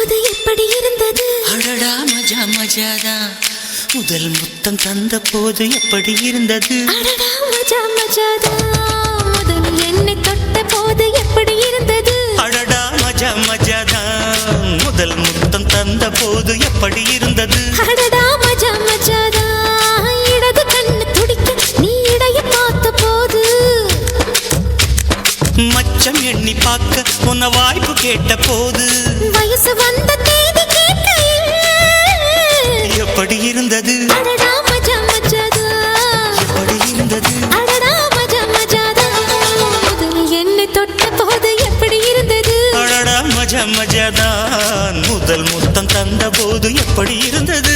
போது எப்படி இருந்தது? அடடா மஜா மஜாதா முதல் முத்தம் தந்த போது எப்படி இருந்தது? அடடா மஜா மஜாதா முதல் என்னை தொட்ட போது எப்படி இருந்தது? அடடா மஜா மஜாதா முதல் முத்தம் தந்த போது எப்படி இருந்தது? அடடா மஜா மஜாதா பார்க்க உன்ன வாய்ப்பு கேட்ட போது வயசு வந்த தேதி எப்படி இருந்தது? எப்படி இருந்தது? மஜா மஜாதான் முதல் முத்தம் தந்த போது எப்படி இருந்தது?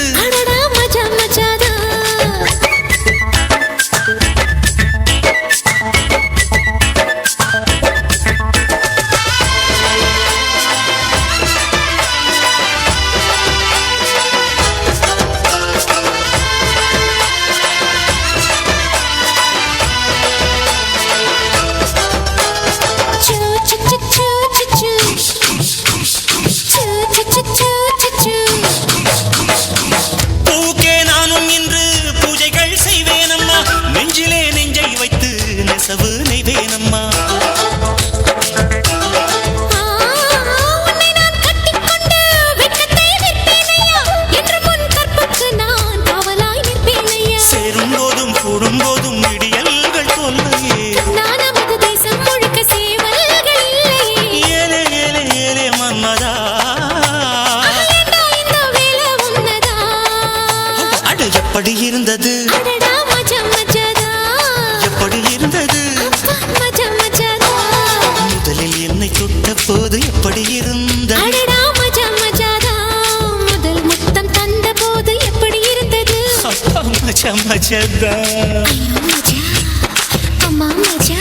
எப்படி இருந்தது. முதலில் என்னை தொட்ட போது எப்படி இருந்தது. முதல் முத்தம் தந்த போது எப்படி இருந்தது? மஜா மஜா அம்மா மஜா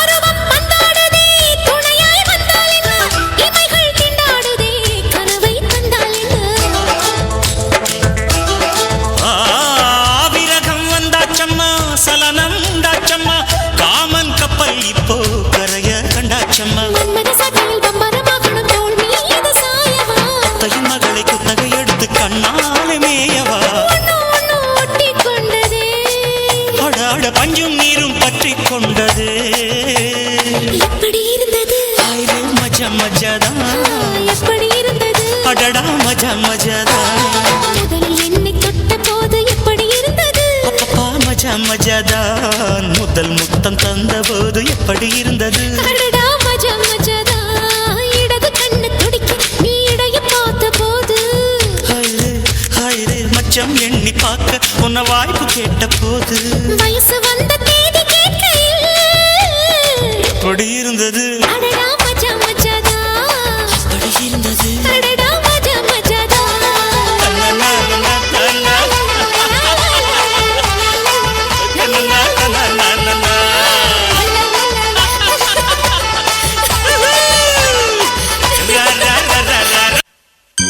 அடாட பஞ்சும் நீரும் பற்றி கொண்டது. எப்படி இருந்தது? மஜா மஜாதா. எப்படி இருந்தது? அடடா மஜா மஜாதா. என்னை தொட்ட போது எப்படி இருந்தது? அப்பப்பா மஜா மஜாதான் முதல் முத்தம் தந்த போது எப்படி இருந்தது? அடடா மஜா மஜாதா. இடது கண்ணு துடிக்க நீ இடைய பார்த்த போது. ஹைரே ஹைரே மச்சம் எண்ணி பார்க்க உன்ன வாய்ப்பு கேட்ட போது வயசு